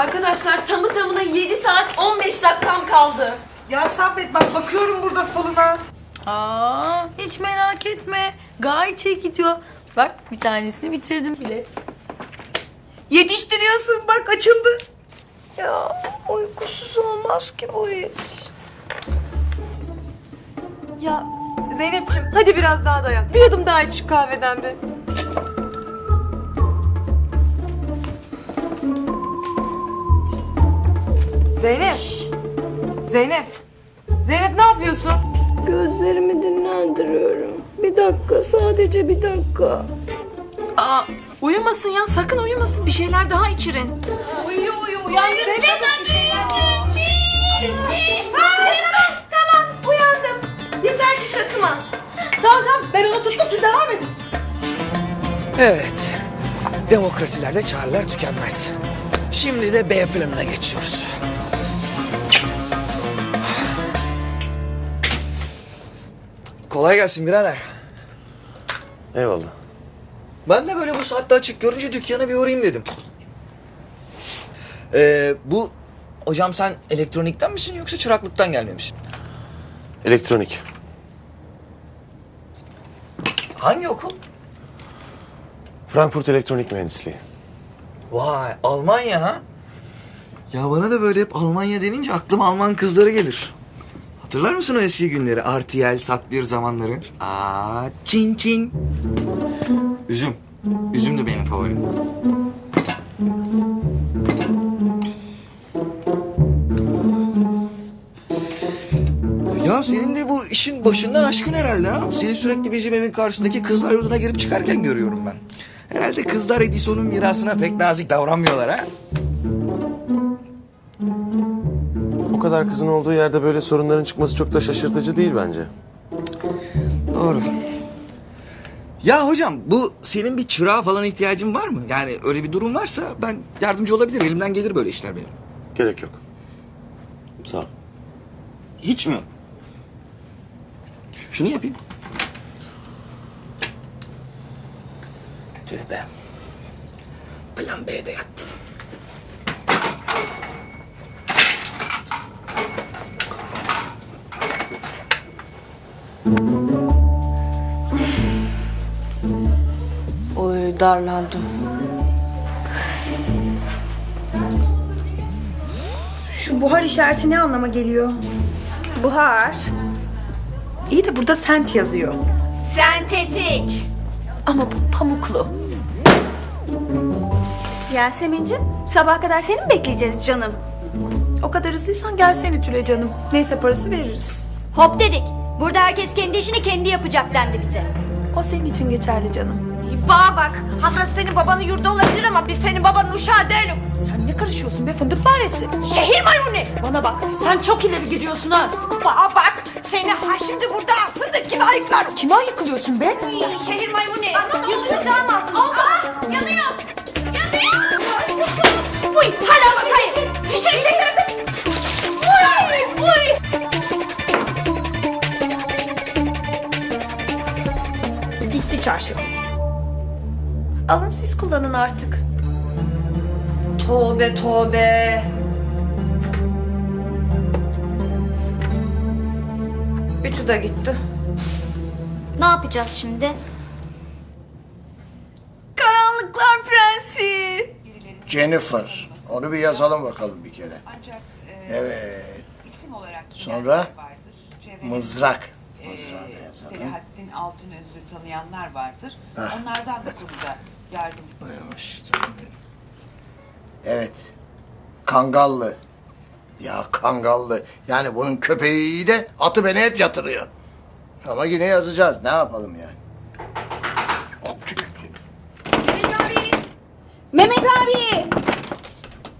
Arkadaşlar tamı tamına 7 saat 15 dakikam kaldı. Ya sabret bak bakıyorum burada falına. Aa, hiç merak etme. Gayet iyi gidiyor. Bak bir tanesini bitirdim bile. Yetiştiriyorsun bak açıldı. Ya uykusuz olmaz ki bu iş. Ya Zeynep'ciğim hadi biraz daha dayan. Bir yudum daha iç şu kahveden be. Zeynep. Zeynep. Zeynep ne yapıyorsun? Gözlerimi dinlendiriyorum. Bir dakika sadece bir dakika. Aa, uyumasın ya sakın uyumasın bir şeyler daha içirin. Uyuyor uyuyor uyandı. Tamam tamam uyandım. Yeter ki şakıma. Tamam tamam ben onu tuttum siz devam edin. Evet. Demokrasilerde çağrılar tükenmez. Şimdi de B planına geçiyoruz. Kolay gelsin birader. Eyvallah. Ben de böyle bu saatte açık görünce dükkana bir uğrayayım dedim. Ee, bu hocam sen elektronikten misin yoksa çıraklıktan gelmemişsin? Elektronik. Hangi okul? Frankfurt Elektronik Mühendisliği. Vay Almanya ha? Ya bana da böyle hep Almanya denince aklıma Alman kızları gelir. Hatırlar mısın o eski günleri? RTL, Sat bir zamanları. Aa, çin çin. Üzüm. Üzüm de benim favorim. Ya senin de bu işin başından aşkın herhalde ha. Seni sürekli bizim evin karşısındaki kızlar yurduna girip çıkarken görüyorum ben. Herhalde kızlar Edison'un mirasına pek nazik davranmıyorlar ha. O kadar kızın olduğu yerde böyle sorunların çıkması çok da şaşırtıcı değil bence. Doğru. Ya hocam bu senin bir çırağa falan ihtiyacın var mı? Yani öyle bir durum varsa ben yardımcı olabilirim. Elimden gelir böyle işler benim. Gerek yok. Sağ ol. Hiç mi? Şunu yapayım. Tövbe. Plan B'de yattı. Oy darlandım. Şu buhar işareti ne anlama geliyor? Buhar. İyi de burada sent yazıyor. Sentetik. Ama bu pamuklu. Yasemin'cim sabah kadar seni mi bekleyeceğiz canım? O kadar hızlıysan gelsene Tülay canım. Neyse parası veririz. Hop dedik. Burada herkes kendi işini kendi yapacak dendi bize. O senin için geçerli canım. Bana bak. Ha burası senin babanın yurdu olabilir ama biz senin babanın uşağı değilim. Sen ne karışıyorsun be fındık faresi? Şehir maymunu. Bana bak sen çok ileri gidigidiyorsun ha. Bana bak. Seni ha şimdi burada fındık gibi ayıklarım. Kime ayıkılıyorsun be? Şehir maymunu. Yutunu damat. Çarşı. Alın siz kullanın artık. Tövbe tövbe. Ütü de gitti. Ne yapacağız şimdi? Karanlıklar prensi. Jennifer. Onu bir yazalım bakalım bir kere. Ancak e, Evet. isim olarak Sonra? vardır. Mızrak. E, Mızrağı da yazalım. Selahattin Altınöz'ü tanıyanlar vardır. Heh. Onlardan bu konuda yardım Buyurmuş canım benim. Evet. Kangallı. Ya kangallı. Yani bunun köpeği iyi de atı beni hep yatırıyor. Ama yine yazacağız. Ne yapalım yani? Mehmet abi.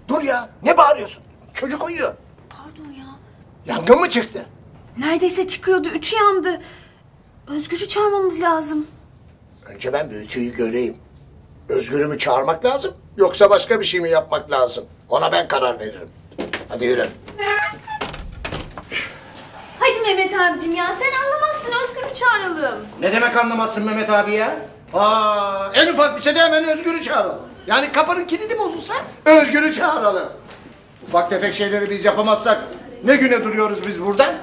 Dur ya. Ne bağırıyorsun? Çocuk uyuyor. Pardon ya. Yangın mı çıktı? Neredeyse çıkıyordu. Üçü yandı. Özgür'ü çağırmamız lazım. Önce ben bir ütüyü göreyim. Özgür'ümü çağırmak lazım. Yoksa başka bir şey mi yapmak lazım? Ona ben karar veririm. Hadi yürü. Hadi Mehmet abicim ya sen anlamazsın Özgür'ü çağıralım. Ne demek anlamazsın Mehmet abi ya? Aa, en ufak bir şeyde hemen Özgür'ü çağıralım. Yani kapının kilidi bozulsa Özgür'ü çağıralım. Ufak tefek şeyleri biz yapamazsak ne güne duruyoruz biz burada?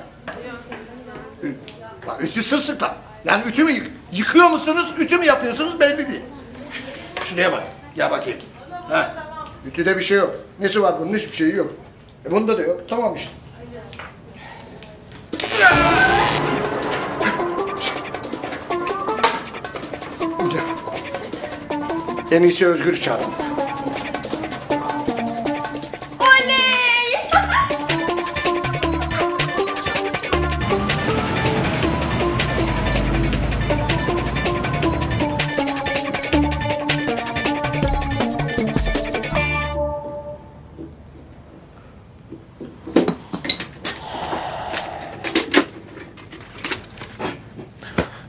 Ü- Bak ütü sırsıkla. Yani ütü mü yık- yıkıyor musunuz, ütü mü yapıyorsunuz belli değil. Şuraya bak, gel bakayım. Ha, ütüde bir şey yok. Nesi var bunun? Hiçbir şeyi yok. E bunda da yok. Tamam işte. En iyisi Özgür'ü çağıralım.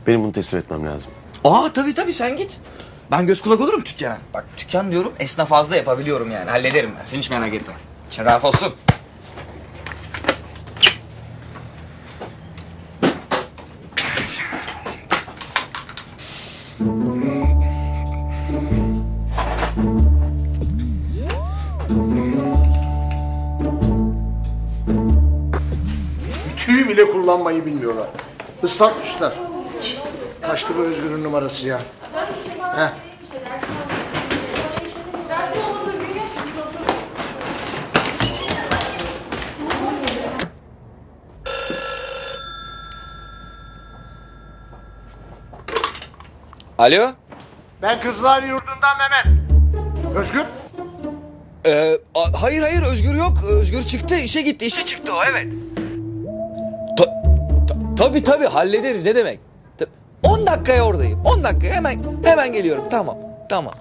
Benim bunu teslim etmem lazım. Aa tabii tabii sen git. Ben göz kulak olurum dükkana. Bak dükkan diyorum esnaf fazla yapabiliyorum yani. Hallederim ben. Sen hiç merak etme. İçin rahat olsun. Tüy bile kullanmayı bilmiyorlar. Islatmışlar. Kaçtı bu Özgür'ün numarası ya. Heh. Alo? Ben Kızlar Yurdu'ndan Mehmet. Özgür? Ee, a- hayır hayır Özgür yok. Özgür çıktı. işe gitti. İşe çıktı o evet. Ta- ta- tabii tabii hallederiz ne demek. Ta- 10 dakikaya oradayım. 10 dakikaya hemen hemen geliyorum. Tamam. Tamam.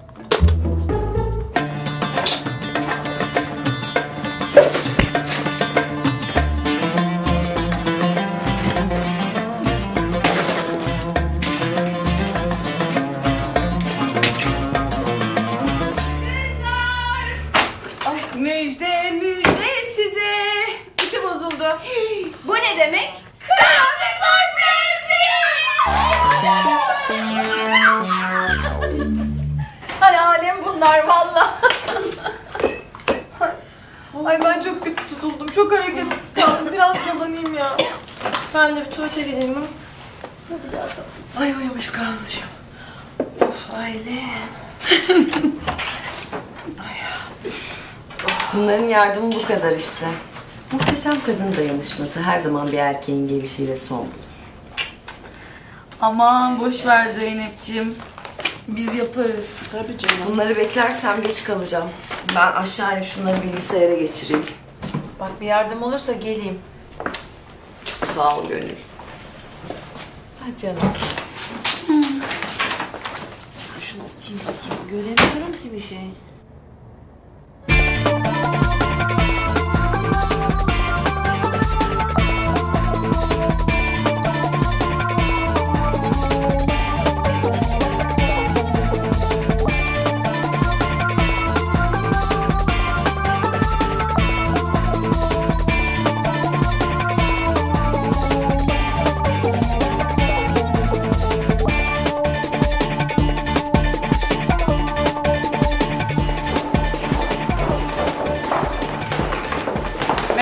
Müjde müjde size. Ütü bozuldu. Bu ne demek? Çok hareketsiz kaldım. Biraz dolanayım ya. Ben de bir tuvalete gideyim mi? Ay uyumuş kalmışım. Of Aylin. Bunların yardımı bu kadar işte. Muhteşem kadın dayanışması her zaman bir erkeğin gelişiyle son bulur. Aman boş ver Zeynep'ciğim. Biz yaparız. Tabii canım. Bunları beklersem geç kalacağım. Ben aşağı inip şunları bilgisayara geçireyim. Bak bir yardım olursa geleyim. Çok sağ ol Gönül. Ay canım. Şunu okuyayım bakayım. Göremiyorum ki bir şey.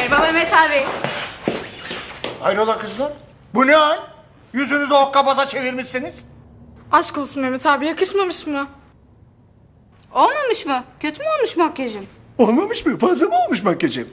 Merhaba Mehmet abi. Hayrola kızlar? Bu ne hal? Yüzünüzü okkabaza çevirmişsiniz. Aşk olsun Mehmet abi yakışmamış mı? Olmamış mı? Kötü mü olmuş makyajım? Olmamış mı? Fazla mı olmuş makyajım?